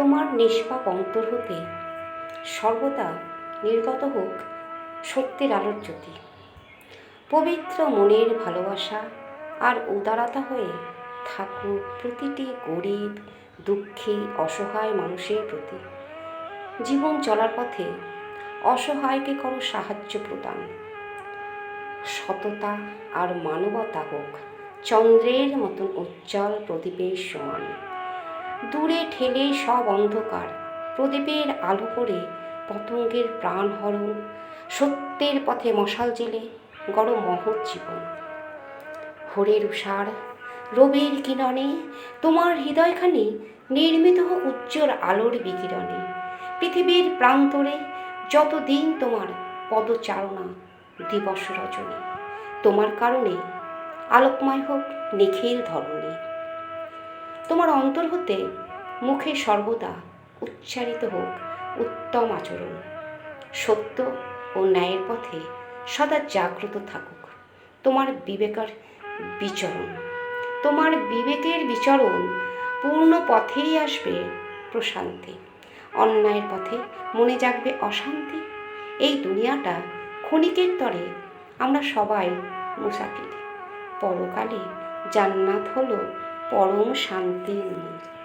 তোমার নিষ্পাপ অন্তর হতে সর্বদা নির্গত হোক সত্যের আলোর জ্যোতি। পবিত্র মনের ভালোবাসা আর উদারতা হয়ে থাকুক প্রতিটি গরিব, দুঃখী, অসহায় মানুষের প্রতি। জীবন চলার পথে অসহায়কে করো সাহায্য প্রদান। সততা আর মানবতা হোক চন্দ্রের মতন উজ্জ্বল প্রদীপের সমান। দূরে ঠেলে সব অন্ধকার। প্রদীপের আলো করে পতঙ্গের প্রাণ হরণ, সত্যের পথে মশাল জেলে গড় মহৎ জীবন। ভোরের উষার রবির কিরণে তোমার হৃদয়খানি নির্মিত হোক উজ্জ্বল আলোর বিকিরণে। পৃথিবীর প্রান্তরে যতদিন তোমার পদচারণা দিবস রজনী, তোমার কারণে আলোকময় হোক নিখিল ধরণী। তোমার অন্তর হতে মুখে সর্বদা উচ্চারিত হোক উত্তম আচরণ। সত্য ও ন্যায়ের পথে সদা জাগ্রত থাকুক। তোমার বিবেকের বিচরণ। তোমার বিবেকের বিচরণ পূর্ণ পথেই আসবে প্রশান্তি। অন্যায়ের পথে মনে জাগবে অশান্তি। এই দুনিয়াটা ক্ষণিকের তরে আমরা সবাই মুসাফির। পরকালে জান্নাত হলো পরম শান্তি। নীড়